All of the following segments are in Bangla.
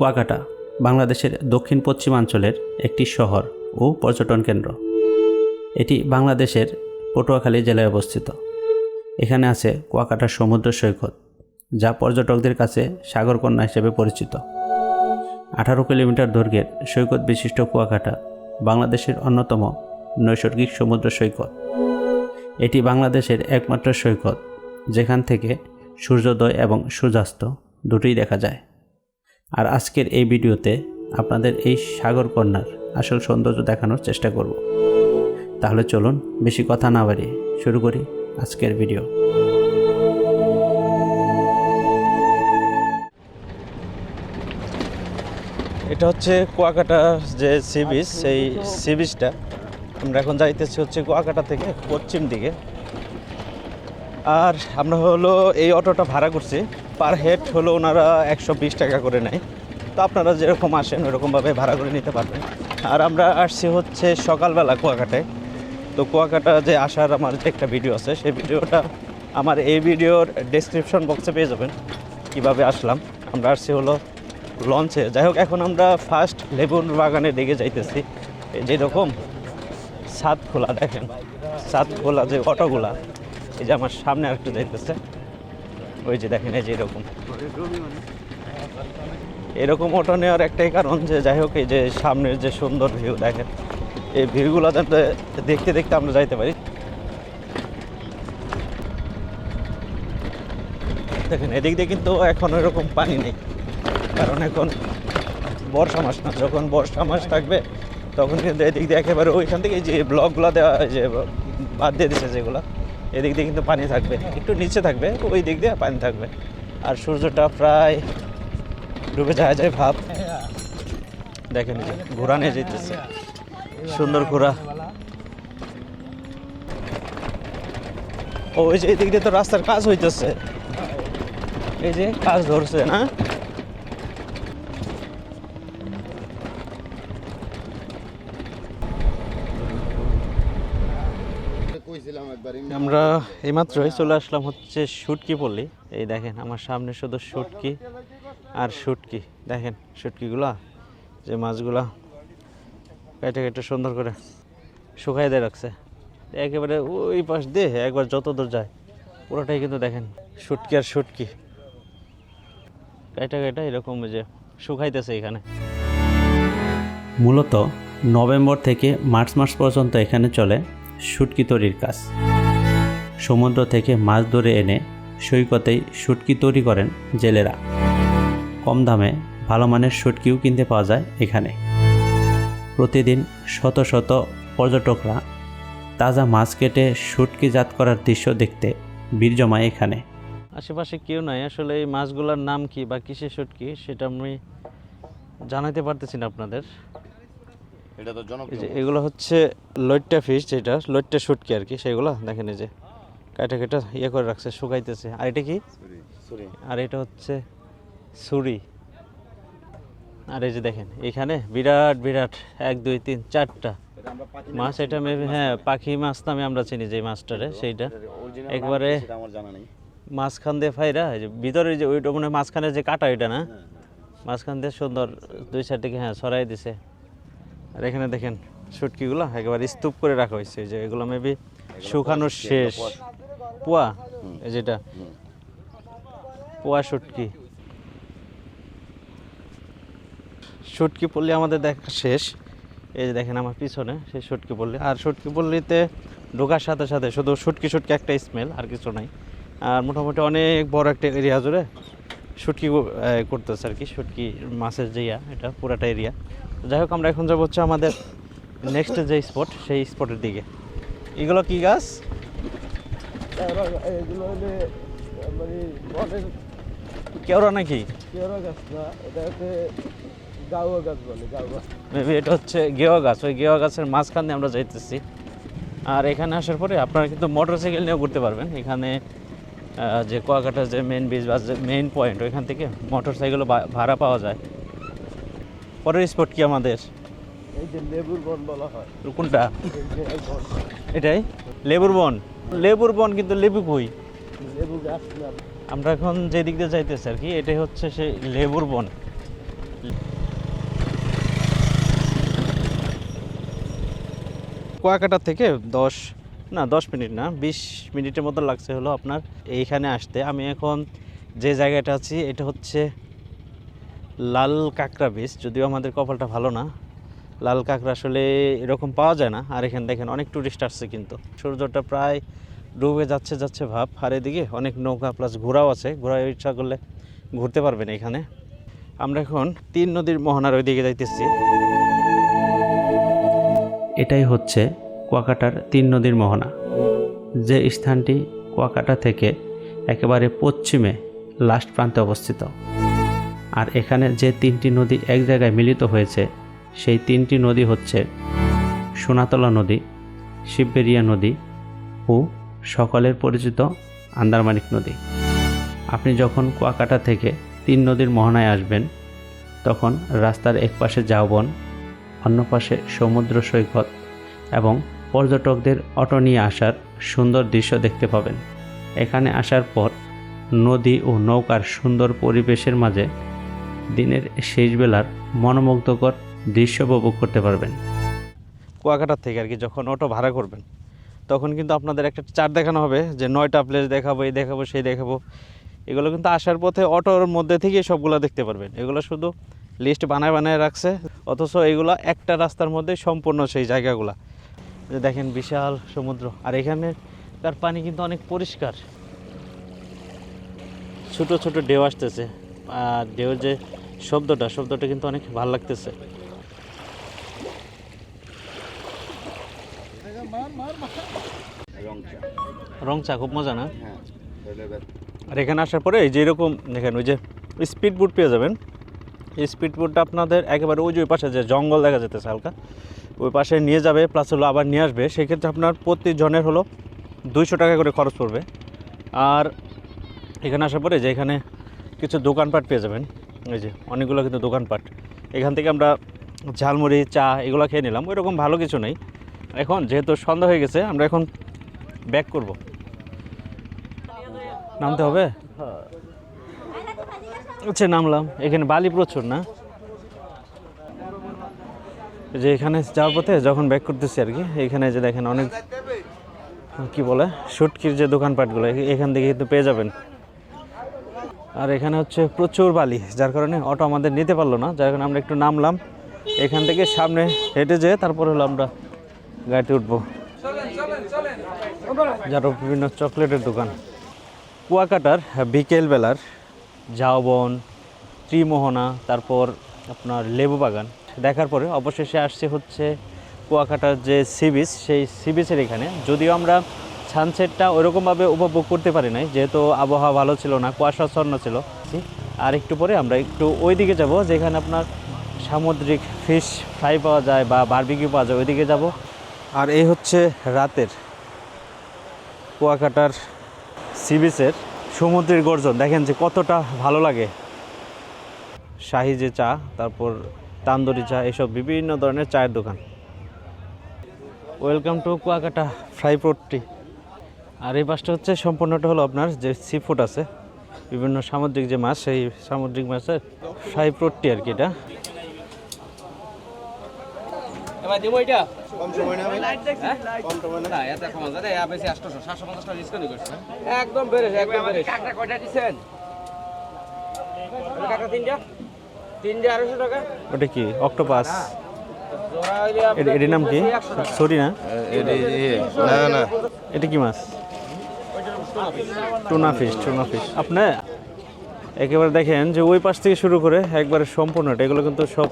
কুয়াকাটা বাংলাদেশের দক্ষিণ পশ্চিমাঞ্চলের একটি শহর ও পর্যটন কেন্দ্র। এটি বাংলাদেশের পটুয়াখালী জেলায় অবস্থিত। এখানে আছে কুয়াকাটা সমুদ্র সৈকত, যা পর্যটকদের কাছে সাগরকন্যা হিসেবে পরিচিত। আঠারো কিলোমিটার দৈর্ঘ্যের সৈকত বিশিষ্ট কুয়াকাটা বাংলাদেশের অন্যতম নৈসর্গিক সমুদ্র সৈকত। এটি বাংলাদেশের একমাত্র সৈকত, যেখান থেকে সূর্যোদয় এবং সূর্যাস্ত দুটোই দেখা যায়। আর আজকের এই ভিডিওতে আপনাদের এই সাগর কন্যার আসল সৌন্দর্য দেখানোর চেষ্টা করব। তাহলে চলুন বেশি কথা না বাড়িয়ে শুরু করি আজকের ভিডিও। এটা হচ্ছে কুয়াকাটা যে সি বিচ সেই সি বিচটা। আমরা এখন যাইতেছি হচ্ছে কুয়াকাটা থেকে পশ্চিম দিকে। আর আমরা হলো এই অটোটা ভাড়া করছি। পার হেড হলো ওনারা একশো বিশ টাকা করে নেয়। তো আপনারা যেরকম আসেন, ওরকমভাবে ভাড়া করে নিতে পারবেন। আর আমরা আসছি হচ্ছে সকালবেলা কুয়াকাটায়। তো কুয়াকাটা যে আসার আমার যে একটা ভিডিও আছে, সেই ভিডিওটা আমার এই ভিডিওর ডেসক্রিপশন বক্সে পেয়ে যাবেন। কীভাবে আসলাম? আমরা আসছি হলো লঞ্চে যাই হোক, এখন আমরা ফার্স্ট লেবুন বাগানের দিকে যাইতেছি। যেরকম ছাদ খোলা দেখেন। ছাদ খোলা যে অটোগুলা, এই যে আমার সামনে আরেকটু যাইতেছে। ওই যে দেখেন, এই যে এরকম। এরকম অটো নেওয়ার একটাই কারণ যে, যাই হোক, এই যে সামনের যে সুন্দর ভিউ দেখেন, এই ভিউগুলো যাতে দেখতে দেখতে আমরা যাইতে পারি। দেখেন, এদিক দিয়ে কিন্তু এখন এরকম পানি নেই। কারণ এখন বর্ষা মাস না, যখন বর্ষা মাস থাকবে, তখন কিন্তু এদিক দিয়ে একেবারে ওইখান থেকে যে ব্লকগুলো দেওয়া যে বাদ দিয়ে দিচ্ছে যেগুলো এদিক দিয়ে কিন্তু পানি থাকবে। একটু নিচে থাকবে, ওই দিক দিয়ে পানি থাকবে। আর সূর্যটা প্রায় ডুবে যায় যায় ভাব। দেখেন নিয়ে যেতেছে সুন্দর ঘোরা ওই যে এদিক দিয়ে তো রাস্তার কাজ হইতেছে। এই যে কাজ ধরছে, না আমরা এইমাত্রই চলে আসলাম হচ্ছে শুটকি পল্লী। এই দেখেন, আমার সামনে শুধু শুটকি আর শুটকি। দেখেন শুটকিগুলা, যে মাছগুলা কেটে কেটে সুন্দর করে শুকাই দিয়ে রাখছে। একেবারে ওই পাশ দিয়ে একবার যত দূর যায়, পুরোটাই কিন্তু দেখেন শুটকি আর শুটকি। কেটে কেটে এরকম যে শুকাইতেছে এখানে। মূলত নভেম্বর থেকে মার্চ মাস পর্যন্ত এখানে চলে শুটকি তৈরির কাজ। সমুদ্র থেকে মাছ ধরে এনে সৈকতেই শুটকি তৈরি করেন জেলেরা। কম দামে ভালো মানের শুটকিও কিনতে পাওয়া যায় এখানে। প্রতিদিন শত শত পর্যটকরা তাজা মাছ কেটে শুটকিজাত করার দৃশ্য দেখতে ভিড় জমায় এখানে। আশেপাশে কেউ নাই আসলে এই মাছগুলোর নাম কি বা কিসের শুটকি সেটা আমি জানাতে পারতেছি না আপনাদের। এটা তো এই জনপ্রিয় যে এগুলো হচ্ছে লইট্টা ফিশ যেটা লইট্টা শুটকি আর কি সেগুলো দেখেন এই যে। কাটা কাটা ইয়ে করে রাখছে শুকাইতেছে। আর এটা কি? আর এটা হচ্ছে ছুরি। আর এই যে দেখেন এখানে বিরাট বিরাট এক দুই তিন চারটা। মাছ এটা মেবি হ্যাঁ পাখি মাছ নামে আমরা চিনি যে মাছটারে সেইটা। একবারে মাঝখান দিয়ে ফাইরা যে ভিতরে যে ওইটা মানে মাঝখানে যে কাটা ওইটা না? মাঝখান দিয়ে সুন্দর দুই সাইড থেকে হ্যাঁ সরাই দিছে। আর এখানে দেখেন শুটকিগুলো একেবারে স্তূপ করে রাখা হয়েছে যে এগুলো মেবি শুকানোর শেষ। পোয়া যেটা। পোয়া শুটকি। শুটকি পল্লী আমাদের দেখা শেষ। এই যে দেখেন আমার পিছনে, সেই শুটকি পল্লী। আর শুটকি পল্লীতে ঢোকার সাথে সাথে শুধু শুটকি শুটকি একটা স্মেল আর কিছু নাই। আর মোটামুটি অনেক বড় একটা এরিয়া জুড়ে শুটকি করতেছে আর কি। শুটকি মাছের যে ইয়া, এটা পুরাটা এরিয়া যাই হোক, আমরা এখন যাব হচ্ছে আমাদের নেক্সট যে স্পট সেই স্পটের দিকে। এগুলো কি গাছ? এগুলো হলে মানে বনের কেওড়া নাকি? কেওড়া গাছ না এটা হচ্ছে গাউয়া গাছ বলে গাউয়া মেবি এটা হচ্ছে গেওয়া গাছ ওই গেওয়া গাছের মাঝখান দিয়ে আমরা যাইতেছি। আর এখানে আসার পরে আপনারা কিন্তু মোটর সাইকেল নিয়েও ঘুরতে পারবেন। এখানে যে কুয়াকাটার যে মেন বিচ বা যে মেইন পয়েন্ট ওইখান থেকে মোটর সাইকেলও ভাড়া পাওয়া যায়। পরের স্পট কি আমাদের? এই যে লেবুর বন বলা হয়। কোনটা? এটাই? লেবুর বন? লেবুর বন কিন্তু লেবু কই লেবু গাছ আমরা এখন যে দিক দিয়ে যাইতেছি আর কি এটাই হচ্ছে সেই লেবুর বন। কুয়াকাটা থেকে দশ না দশ মিনিট না বিশ মিনিটের মতো লাগছে হলো আপনার এইখানে আসতে। আমি এখন যে জায়গাটা আছি এটা হচ্ছে লাল কাঁকড়া বীজ যদিও আমাদের কপালটা ভালো না। লাল কাঁকড়া আসলে এরকম পাওয়া যায় না। আর এখানে দেখেন অনেক টুরিস্ট আসছে কিন্তু। সূর্যটা প্রায় ডুবে যাচ্ছে যাচ্ছে ভাব। আর এদিকে অনেক নৌকা প্লাস ঘোরাও আছে। ঘোরার ইচ্ছা করলে ঘুরতে পারবেন এখানে। আমরা এখন তিন নদীর মোহনার ওইদিকে যাইতেছি। এটাই হচ্ছে কুয়াকাটার তিন নদীর মোহনা। যে স্থানটি কুয়াকাটা থেকে একেবারে পশ্চিমে লাস্ট প্রান্তে অবস্থিত। আর এখানে যে তিনটি নদী এক জায়গায় মিলিত হয়েছে সেই তিনটি নদী হচ্ছে সোনাতলা নদী, শিববেরিয়া নদী ও সকলের পরিচিত আন্দারমানিক নদী। আপনি যখন কুয়াকাটা থেকে তিন নদীর মোহনায় আসবেন, তখন রাস্তার এক পাশে জাওবন, অন্য পাশে সমুদ্র সৈকত এবং পর্যটকদের অটো নিয়ে আসার সুন্দর দৃশ্য দেখতে পাবেন। এখানে আসার পর নদী ও নৌকার সুন্দর পরিবেশের মাঝে দিনের শেষবেলার মনোমুগ্ধকর দৃশ্য উপভোগ করতে পারবেন। কুয়াকাটার থেকে আর কি যখন অটো ভাড়া করবেন, তখন কিন্তু আপনাদের একটা চার দেখানো হবে যে নয়টা প্লেস দেখাবো, এই দেখাবো, সেই দেখাবো। এগুলো কিন্তু আসার পথে অটোর মধ্যে থেকে সবগুলো দেখতে পারবেন। এগুলো শুধু লিস্ট বানায় বানায় রাখছে, অথচ এগুলো একটা রাস্তার মধ্যে সম্পূর্ণ সেই জায়গাগুলা। যে দেখেন বিশাল সমুদ্র, আর এখানে তার পানি কিন্তু অনেক পরিষ্কার। ছোট ছোট ঢেউ আসতেছে, আর ঢেউর যে শব্দটা শব্দটা কিন্তু অনেক ভালো লাগতেছে। চা রং চা খুব মজা না? হ্যাঁ আর এখানে আসার পরে এই যে এরকম দেখেন ওই যে স্পিড বোট পেয়ে যাবেন। এই স্পিড বোটটা আপনাদের একেবারে ওই যে ওই পাশে যে জঙ্গল দেখা যেতেছে হালকা ওই পাশে নিয়ে যাবে প্লাস হলো আবার নিয়ে আসবে। সেক্ষেত্রে আপনার প্রতি জনের হলো দুইশো টাকা করে খরচ পড়বে। আর এখানে আসার পরে যে এখানে কিছু দোকানপাট পেয়ে যাবেন। এই যে অনেকগুলো কিন্তু দোকানপাট। এখান থেকে আমরা ঝালমুড়ি চা এগুলো খেয়ে নিলাম। ওই রকম ভালো কিছু নেই। এখন যেহেতু সন্ধ্যা হয়ে গেছে আমরা এখন ব্যাক করব। নামতে হবে? আচ্ছা নামলাম। এখানে বালি প্রচুর না? যে এখানে যাওয়ার পথে যখন ব্যাক করতেছি আর কি, এখানে যে দেখেন অনেক, কি বলে, শুটকির যে দোকানপাটগুলো এখান থেকে কিন্তু পেয়ে যাবেন। আর এখানে হচ্ছে প্রচুর বালি, যার কারণে অটো আমাদের নিতে পারল না, যার কারণে আমরা একটু নামলাম। এখান থেকে সামনে হেঁটে যেয়ে তারপর হলো আমরা গাড়িতে উঠবো। যারও বিভিন্ন চকলেটের দোকান। কুয়াকাটার বিকেলবেলার ঝাউবন ত্রিমোহনা, তারপর আপনার লেবু বাগান দেখার পরে অবশেষে আসছে হচ্ছে কুয়াকাটার যে সি বিচ সেই সি বিচের এখানে। যদিও আমরা সানসেটটা ওরকমভাবে উপভোগ করতে পারি নাই, যেহেতু আবহাওয়া ভালো ছিল না কুয়াশাচ্ছন্ন ছিল। আর একটু পরে আমরা একটু ওই দিকে যাব, যেখানে আপনার সামুদ্রিক ফিশ ফ্রাই পাওয়া যায় বা বারবিকিউ পাওয়া যায়, ওইদিকে যাব। আর এই হচ্ছে রাতের কুয়াকাটার সি বিচের সমুদ্রের গর্জন। দেখেন যে কতটা ভালো লাগে। শাহি যে চা, তারপর তান্দুরি চা, এসব বিভিন্ন ধরনের চায়ের দোকান। ওয়েলকাম টু কুয়াকাটা ফ্রাই পোর্টটি আর এই পাশটা হচ্ছে, সম্পূর্ণটা হলো আপনার যে সি ফুড আছে, বিভিন্ন সামুদ্রিক যে মাছ, সেই সামুদ্রিক মাছের ফ্রাই পোর্টটি আর কি এটা। এবার দিব এটা? কম সময় না ভাই কম সময় না এত কমা যায় না বেশি আটশো সাতশো পঞ্চাশ টাকা ডিসকাউন্ট করছে। একদম বেড়ে একদম কাকড়া কয়টা দিচ্ছেন? কাকা তিনটা? তিনটা আড়াইশো টাকা? ওটা কি? অক্টোপাস? এটির নাম কি? সরি না? না না। এটা কি মাছ? Tuna fish tuna fish. আপনি একেবারে দেখেন যে ওই পাশ থেকে শুরু করে একবারে সম্পূর্ণটা এগুলো কিন্তু সব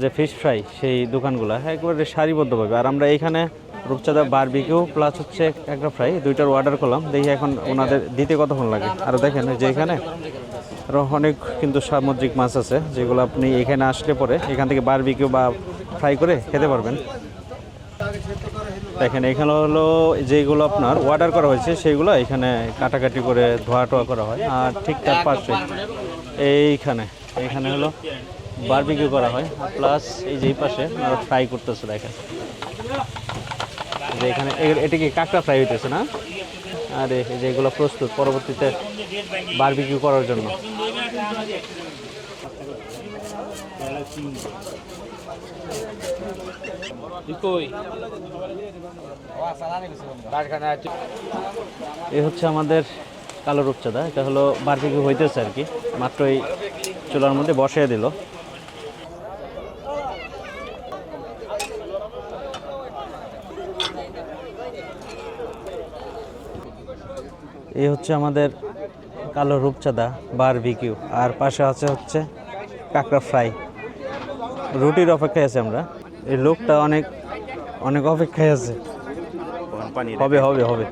যে ফিশ ফ্রাই সেই দোকানগুলো, একবারে সারিবদ্ধভাবে। আর আমরা এখানে রূপচাঁদা বারবিকিউ প্লাস হচ্ছে একটা ফ্রাই দুইটার অর্ডার করলাম। দেখি এখন ওনাদের দিতে কতক্ষণ লাগে। আর দেখেন যে এখানে আরও অনেক কিন্তু সামুদ্রিক মাছ আছে, যেগুলো আপনি এখানে আসলে পরে এখান থেকে বারবিকিউ বা ফ্রাই করে খেতে পারবেন। দেখেন, এখানে হলো যেগুলো আপনার অর্ডার করা হয়েছে সেইগুলো এখানে কাটাকাটি করে ধোয়া টোয়া করা হয়। আর ঠিক তার পাশে এইখানে, এখানে হলো বারবিকিউ করা হয়। প্লাস এই যে পাশে ফ্রাই করতেছে দেখেন। যে এখানে এটা কি কাঁকড়া ফ্রাই হইতেছে না? আর এই যে এগুলো প্রস্তুত পরবর্তীতে বারবিকিউ করার জন্য। এ হচ্ছে আমাদের কালো রূপচাঁদা। এটা হলো বারবিকিউ হইতেছে আর কি। মাত্রই চুলার মধ্যে বসিয়ে দিল। এই হচ্ছে আমাদের কালো রূপচাঁদা বারবিকিউ। আর পাশে আছে হচ্ছে কাঁকড়া ফ্রাই। রুটির অপেক্ষায় আছে আমরা। এই লোকটা অনেক অনেক অপেক্ষায় আছে। হবে হবে হবে।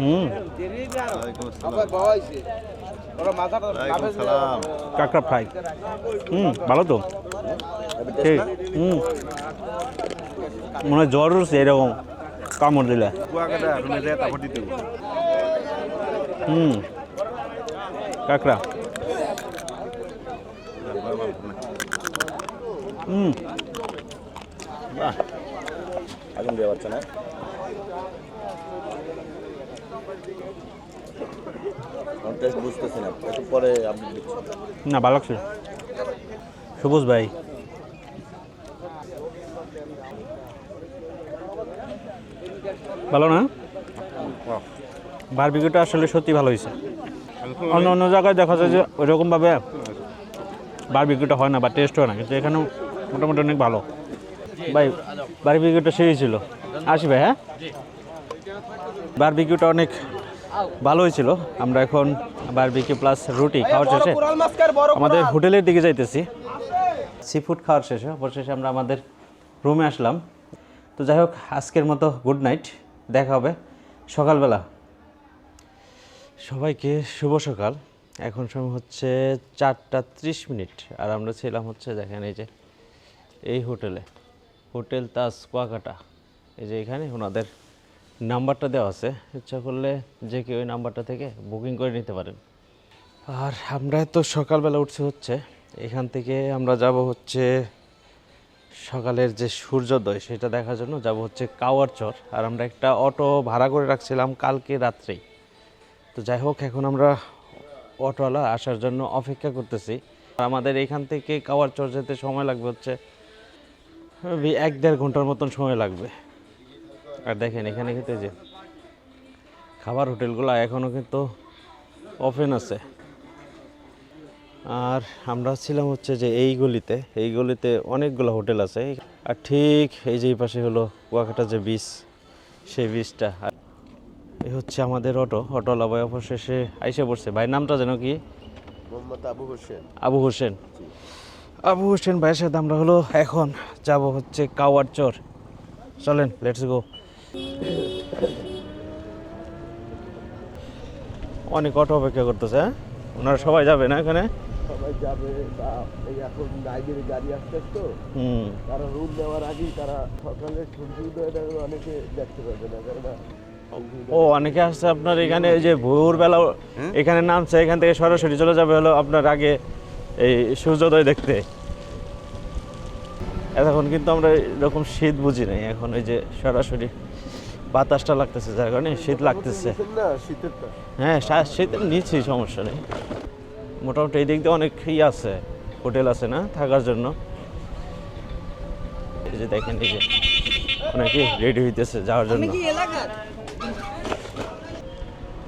হুম। কাঁকড়া ফ্রাই। হুম ভালো তো। ঠিক। হুম। মনে হয় জ্বর উঠছে এরকম কামড় দিলে। হুম। কাঁকড়া। হুম। বাহ। আগুন দেওয়া হচ্ছে না? টেস্ট বুঝতেছি না একটু পরে আপনি না ভালো লাগছে। সবুজ ভাই। ভালো না? বারবিকিউটা আসলে সত্যি ভালো হয়েছে। অন্য অন্য জায়গায় দেখা যায় যে ওইরকমভাবে বারবিকিউটা হয় না বা টেস্ট হয় না কিন্তু এখানে মোটামুটি অনেক ভালো। ভাই বারবিকিউটা সেই ছিল আসি ভাই হ্যাঁ? বারবিকিউটা অনেক ভালো হয়েছিল। আমরা এখন বারবিকিউ প্লাস রুটি খাওয়ার শেষে আমাদের হোটেলের দিকে যাইতেছি। সি ফুড খাওয়ার শেষে অবশেষে আমরা আমাদের রুমে আসলাম। তো যাই হোক আজকের মতো গুড নাইট দেখা হবে। সকালবেলা। সবাইকে শুভ সকাল। এখন সময় হচ্ছে চারটা ত্রিশ মিনিট। আর আমরা ছিলাম হচ্ছে দেখেন এই যে এই হোটেলে। হোটেল তাজ কুয়াকাটা। এই যে এখানে ওনাদের নাম্বারটা দেওয়া আছে। ইচ্ছা করলে যে কেউ ওই নাম্বারটা থেকে বুকিং করে নিতে পারেন। আর আমরা তো সকালবেলা উঠছে হচ্ছে। এখান থেকে আমরা যাব হচ্ছে সকালের যে সূর্যোদয়, সেটা দেখার জন্য যাব হচ্ছে কাওয়ার চর আর আমরা একটা অটো ভাড়া করে রাখছিলাম কালকে রাত্রেই। তো যাই হোক, এখন আমরা অটোওয়ালা আসার জন্য অপেক্ষা করতেছি। আর আমাদের এখান থেকে কাওয়ার চর যেতে সময় লাগবে হচ্ছে এক দেড় ঘণ্টার মতন সময় লাগবে। আর দেখেন এখানে কিন্তু যে খাবার হোটেলগুলো এখনও কিন্তু ওপেন আছে। আর আমরা ছিলাম হচ্ছে যে এই গলিতে এই গলিতে অনেকগুলো হোটেল আছে। আর ঠিক এই যে পাশে হলো কুয়াকাটা যে বিচ সেই বিচটা আর এই হচ্ছে আমাদের অটো। অটোওয়ালা ভাই অবশেষে আইসে পড়ছে। ভাইয়ের নামটা যেন কি? মোহাম্মদ আবু হোসেন। আবু হোসেন। আবু হোসেন ভাইয়ের সাথে আমরা হলো এখন যাব হচ্ছে কাওয়ার চর। চলেন লেটস গো অনেক অটো অপেক্ষা করতেছে হ্যাঁ? ওনারা সবাই যাবে না এখানে? সবাই যাবে বা এই এখন রাইডের গাড়ি আসতে তো হুম। তারা রুম নেওয়ার আগেই তারা সকালে সূর্য উদয়টা অনেকে দেখতে পাবে না কেননা ও অনেকে আসছে আপনার এখানে এই যে ভোরবেলা এখানে নামছে এখান থেকে সরাসরি চলে যাবে হলো আপনার আগে এই সূর্যোদয় দেখতে। এখন কিন্তু আমরা এরকম শীত বুঝি নাই এখন ওই যে সরাসরি বাতাসটা লাগতেছে যার কারণে শীত লাগতেছে। হ্যাঁ শীতের নিচ্ছি সমস্যা নেই। মোটামুটি এই দিক দিয়ে অনেক ই আছে হোটেল আছে না থাকার জন্য? এই যে দেখেন এই যে অনেকে রেডি হইতেছে যাওয়ার জন্য।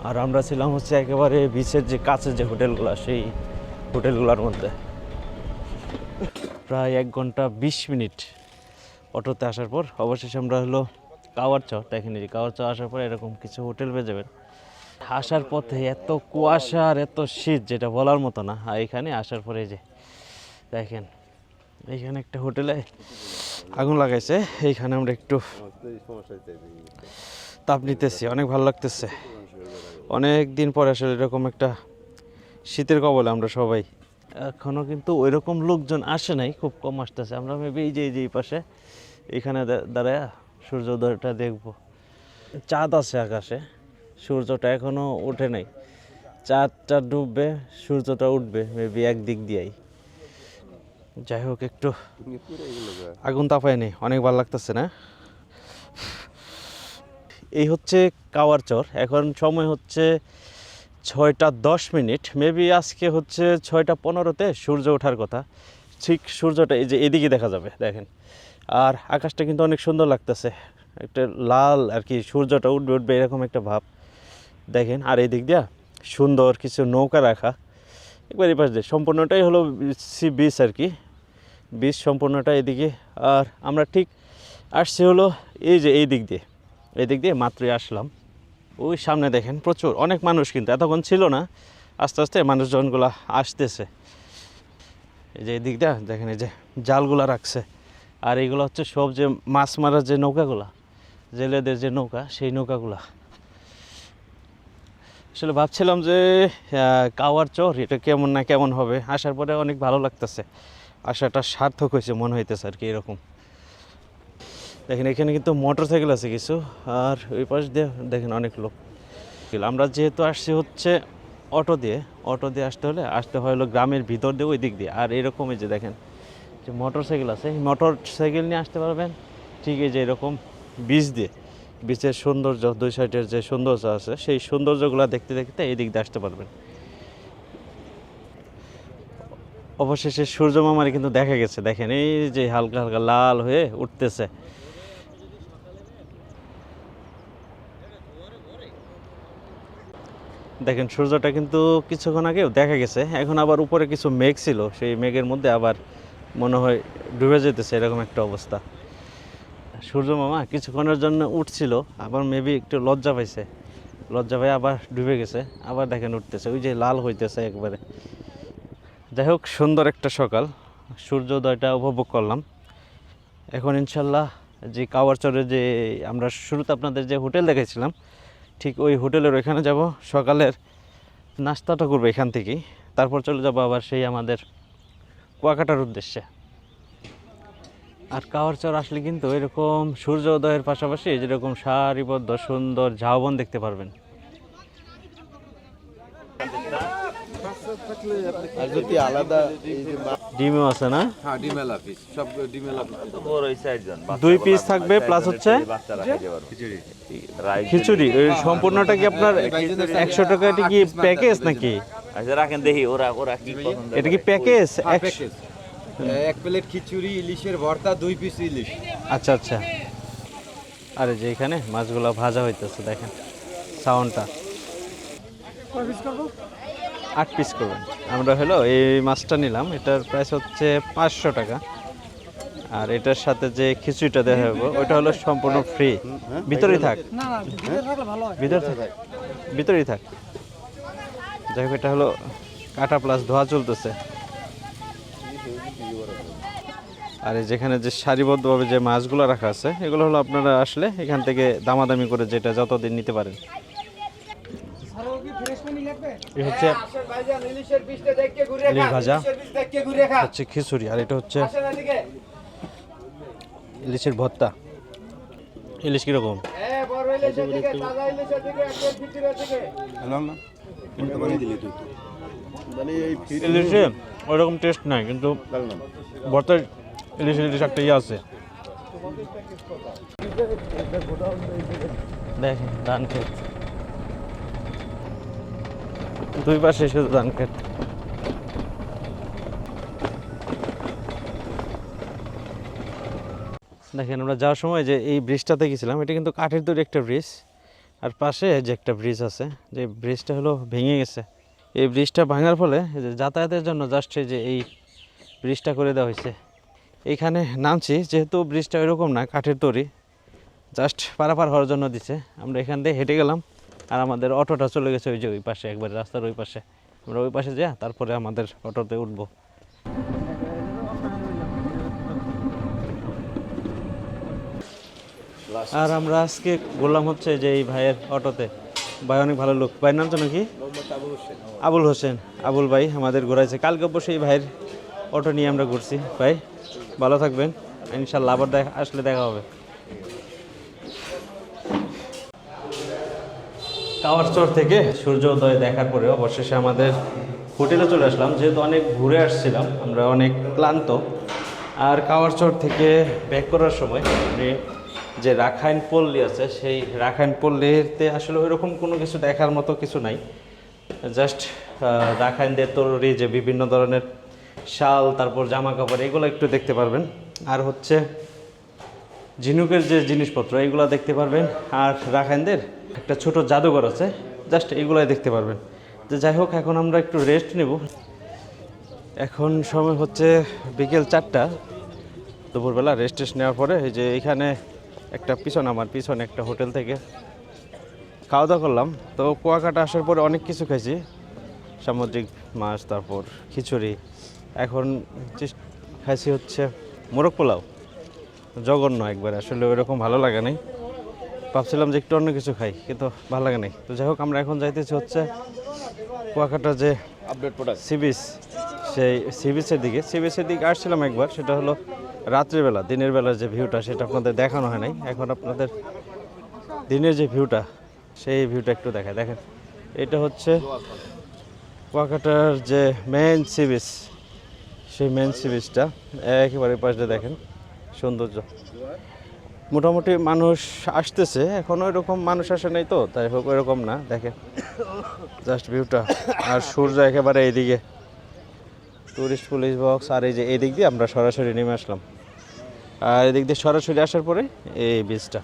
আর আমরা ছিলাম হচ্ছে একেবারে বিচের যে কাছের যে হোটেলগুলো সেই হোটেলগুলোর মধ্যে। প্রায় এক ঘণ্টা বিশ মিনিট অটোতে আসার পর অবশেষে আমরা হলো কাওয়ার চর দেখেন এই কাওয়ার চর আসার পর এরকম কিছু হোটেল পেয়ে যাবেন। আসার পথে এত কুয়াশা আর এত শীত, যেটা বলার মতো না। আর এখানে আসার পরে যে, দেখেন এইখানে একটা হোটেলে আগুন লাগাইছে। এইখানে আমরা একটু তাপ নিতেছি, অনেক ভালো লাগতেছে। অনেক দিন পরে আসলে এরকম একটা শীতের কবলে আমরা সবাই। এখনও কিন্তু ওই রকম লোকজন আসে নাই, খুব কম আসতেছে। আমরা মেবি এই যে এই যে এই পাশে, এখানে দাঁড়ায় সূর্যোদয়টা দেখব। চাঁদ আছে আকাশে। সূর্যটা এখনও ওঠে নাই। চাঁদটা ডুববে, সূর্যটা উঠবে মেবি একদিক দিয়েই। যাই হোক, একটু আগুন তাপায় নেই অনেক ভালো লাগতেছে না? এই হচ্ছে কাওয়ার চর। এখন সময় হচ্ছে ছয়টা দশ মিনিট। মেবি আজকে হচ্ছে ছয়টা পনেরোতে সূর্য ওঠার কথা। ঠিক সূর্যটা এই যে এদিকে দেখা যাবে, দেখেন। আর আকাশটা কিন্তু অনেক সুন্দর লাগতেছে। একটা লাল আর কি, সূর্যটা উঠবে উঠবে, এরকম একটা ভাব। দেখেন, আর এই দিক দিয়া সুন্দর কিছু নৌকা রাখা। একবার এই পাশ দিয়ে, সম্পূর্ণটাই হলো সি বিচ আর কি। বিচ সম্পূর্ণটা এদিকে, আর আমরা ঠিক আসছি হলো এই যে এই দিক দিয়ে। এই দিক দিয়ে মাত্রই আসলাম। ওই সামনে দেখেন, প্রচুর, অনেক মানুষ কিন্তু, এতক্ষণ ছিল না। আস্তে আস্তে মানুষজনগুলো আসতেছে। এই যে এই দিকটা দেখেন, এই যে জালগুলা রাখছে। আর এইগুলো হচ্ছে সব যে মাছ মারার যে নৌকাগুলা, জেলেদের যে নৌকা, সেই নৌকাগুলা। আসলে ভাবছিলাম যে কাওয়ার চর, এটা কেমন না কেমন হবে? আসার পরে অনেক ভালো লাগতেছে। আসাটা সার্থক হয়েছে, মনে হইতেছে আর কি এরকম। দেখেন, এখানে কিন্তু মোটর সাইকেল আছে কিছু, আর ওই পাশ দিয়ে দেখেন অনেক লোক। আমরা যেহেতু আসছি হচ্ছে অটো দিয়ে অটো দিয়ে আসতে হলে আসতে হলো গ্রামের ভিতর দিয়ে, ওই দিক দিয়ে। আর এরকমই যে দেখেন, যে মোটর সাইকেল আছে মোটর সাইকেল নিয়ে আসতে পারবেন, ঠিক এই যে এরকম বীজ দিয়ে। বীচের সৌন্দর্য দুই সাইডের যে সৌন্দর্য আছে, সেই সৌন্দর্যগুলো দেখতে দেখতে এই দিক দিয়ে আসতে পারবেন। অবশেষে সূর্য মামারে কিন্তু দেখা গেছে, দেখেন এই যে হালকা হালকা লাল হয়ে উঠতেছে। দেখেন সূর্যটা কিন্তু কিছুক্ষণ আগেও দেখা গেছে, এখন আবার উপরে কিছু মেঘ ছিল, সেই মেঘের মধ্যে আবার মনে হয় ডুবে যেতেছে, এরকম একটা অবস্থা। সূর্য মামা কিছুক্ষণের জন্য উঠছিল, আবার মেবি একটু লজ্জা পাইছে। লজ্জা পাই আবার ডুবে গেছে, আবার দেখেন উঠতেছে, ওই যে লাল হইতেছে একবারে। যাই হোক, সুন্দর একটা সকাল, সূর্যোদয়টা উপভোগ করলাম। এখন ইনশাল্লাহ যে কাওয়ারচরে যে আমরা শুরুতে আপনাদের যে হোটেল দেখেছিলাম ঠিক ওই হোটেলের ওইখানে যাব, সকালের নাস্তাটা করব এখান থেকেই। তারপর চলে যাব আবার সেই আমাদের কুয়াকাটার উদ্দেশ্যে। আর কাওয়ারচর আসলে কিন্তু এরকম সূর্য উদয়ের পাশাপাশি যেরকম সারিবদ্ধ সুন্দর ঝাউবন দেখতে পারবেন। আর যদি আলাদা ডিমও আছে না? হ্যাঁ ডিমেলা পিস সব ডিমেলা পিস দুই পিস থাকবে প্লাস হচ্ছে খিচুড়ি সম্পূর্ণটা কি আপনার একশো টাকা এটা কি প্যাকেজ নাকি? আচ্ছা রাখেন দেখি ওরা ওরা কি পছন্দ এটা কি প্যাকেজ প্যাকেজ এক প্লেট খিচুড়ি ইলিশের ভর্তা দুই পিস ইলিশ। আচ্ছা আচ্ছা। আরে যে এখানে মাছগুলো ভাজা হইতেছে দেখেন সাউন্ডটা আট পিস করবেন। আমরা হলো এই মাছটা নিলাম এটার প্রাইস হচ্ছে পাঁচশো টাকা। আর এটার সাথে যে খিচুড়িটা দেওয়া হবে ওইটা হলো সম্পূর্ণ ফ্রি ভিতরেই থাক। ভিতরে থাক। ভিতরেই থাক। যাই হোক এটা হলো কাটা প্লাস ধোয়া চলতেছে। আর এই যেখানে যে সারিবদ্ধভাবে যে মাছগুলো রাখা আছে এগুলো হলো আপনারা আসলে এখান থেকে দামাদামি করে যেটা যতদিন নিতে পারেন। হচ্ছে ইলিশ ভাজা হচ্ছে খিচুড়ি আর এটা হচ্ছে ইলিশের ভর্তা। ইলিশ কীরকম? মানে ইলিশে ওরকম টেস্ট নাই কিন্তু ভর্তার ইলিশ ইলিশ একটা ইয়ে আছে দুই পাশে শুধু ধান ক্ষেত দেখেন, আমরা যাওয়ার সময় যে এই ব্রিজটাতে গেছিলাম, এটা কিন্তু কাঠের তৈরি একটা ব্রিজ আর পাশে যে একটা ব্রিজ আছে, যে ব্রিজটা হলো ভেঙে গেছে। এই ব্রিজটা ভাঙার ফলে যাতায়াতের জন্য জাস্ট যে এই ব্রিজটা করে দেওয়া হয়েছে। এইখানে নামছি যেহেতু ব্রিজটা এরকম না কাঠের তৈরি। জাস্ট পারাপার হওয়ার জন্য দিছে। আমরা এখান দিয়ে হেঁটে গেলাম আর আমাদের অটোটা চলে গেছে ওই যে ওই পাশে একবার রাস্তার ওই পাশে। আমরা ওই পাশে যা তারপরে আমাদের অটোতে উঠবো। আর আমরা আজকে বললাম হচ্ছে যে এই ভাইয়ের অটোতে। ভাই অনেক ভালো লোক। ভাইয়ের নাম যেন কি? আবুল হোসেন। আবুল ভাই আমাদের ঘোরাইছে। কালকে অবশ্যই এই ভাইয়ের অটো নিয়ে আমরা ঘুরছি। ভাই ভালো থাকবেন। ইনশাল্লাহ আবার দেখা আসলে দেখা হবে। টাওয়ার চর থেকে সূর্যোদয় দেখার পরে অবশেষে আমাদের হোটেলে চলে আসলাম। যেহেতু অনেক ঘুরে আসছিলাম, আমরা অনেক ক্লান্ত। আর কাওয়ারচর থেকে ব্যাক করার সময় আপনি যে রাখাইন পল্লী আছে, সেই রাখাইন পল্লীতে আসলে ওইরকম কোনো কিছু দেখার মতো কিছু নাই। জাস্ট রাখাইনদের তরুরি যে বিভিন্ন ধরনের শাল, তারপর জামা কাপড় এগুলো একটু দেখতে পারবেন। আর হচ্ছে ঝিনুকের যে জিনিসপত্র, এগুলো দেখতে পারবেন। আর রাখাইনদের একটা ছোট জাদুঘর আছে, জাস্ট এগুলাই দেখতে পারবেন। তো যাই হোক, এখন আমরা একটু রেস্ট নেব। এখন সময় হচ্ছে বিকেল চারটা। দুপুরবেলা রেস্ট টেস্ট নেওয়ার পরে এই যে এখানে একটা পিছন, আমার পিছনে একটা হোটেল থেকে খাওয়া দাওয়া করলাম। তো কুয়াকাটা আসার পরে অনেক কিছু খাইছি। সামুদ্রিক মাছ, তারপর খিচুড়ি এখন খাইছি হচ্ছে মোরগ পোলাও। জঘন্য একবার আসলে ওইরকম ভালো লাগে নাই। ভাবছিলাম যে একটু অন্য কিছু খাই কিন্তু ভালো লাগে নাই। তো যাই হোক আমরা এখন যাইতেছি হচ্ছে কুয়াকাটা যে আপডেট প্রোডাক্ট সি বিচ সেই সি বিচের দিকে। সি বিচের দিকে আসছিলাম একবার সেটা হলো রাত্রিবেলা দিনের বেলার যে ভিউটা সেটা আপনাদের দেখানো হয় নাই। এখন আপনাদের দিনের যে ভিউটা সেই ভিউটা একটু দেখায় দেখেন এটা হচ্ছে কুয়াকাটার যে মেন সি বিচ সেই মেন সি বিচটা একেবারে পাশে দেখেন, সৌন্দর্য। মোটামুটি মানুষ আসতেছে, এখন ওই রকম মানুষ আসে নাই তো, তাই হোক, ওইরকম না, দেখেন। জাস্ট ভিউটা আর সূর্য একেবারে এইদিকে। টুরিস্ট পুলিশ বক্স আর এই যে এই দিক দিয়ে আমরা সরাসরি নেমে আসলাম। আর এদিক দিয়ে সরাসরি আসার পরে এই বীজটা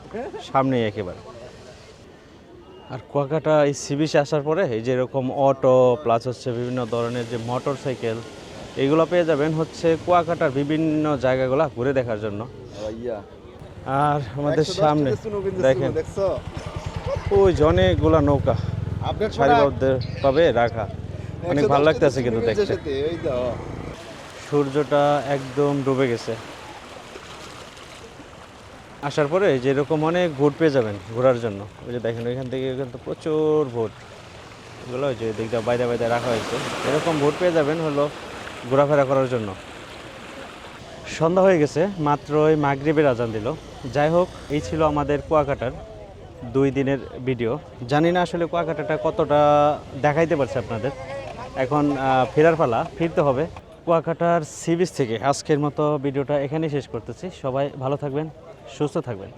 সামনেই একেবারে। আর কুয়াকাটা এই সি আসার পরে এই যে এরকম অটো প্লাস হচ্ছে বিভিন্ন ধরনের যে মোটর সাইকেল এগুলো পেয়ে যাবেন হচ্ছে কুয়াকাটার বিভিন্ন জায়গাগুলো ঘুরে দেখার জন্য। আর আমাদের সামনে দেখেন। ওই যে অনেকগুলা নৌকা আপডেট সারিবদ্ধ ভাবে রাখা। অনেক ভালো লাগতেছে কিন্তু দেখতে। সূর্যটা একদম ডুবে গেছে। আসার পরে যেরকম অনেক ভোট পেয়ে যাবেন ঘোরার জন্য। ওই যে দেখেন ওইখান থেকে কিন্তু প্রচুর ভোট। এগুলো ওই যে দিকটা বাইরে বাইরে রাখা হয়েছে। এরকম ভোট পেয়ে যাবেন হলো ঘোরাফেরা করার জন্য। সন্ধ্যা হয়ে গেছে, মাত্র ওই মাগরিবের আজান দিল। যাই হোক, এই ছিল আমাদের কুয়াকাটার দুই দিনের ভিডিও। জানি না আসলে কুয়াকাটাটা কতটা দেখাইতে পারছে আপনাদের। এখন ফেরার পালা, ফিরতে হবে। কুয়াকাটার সি বিচ থেকে আজকের মতো ভিডিওটা এখানেই শেষ করতেছি। সবাই ভালো থাকবেন, সুস্থ থাকবেন।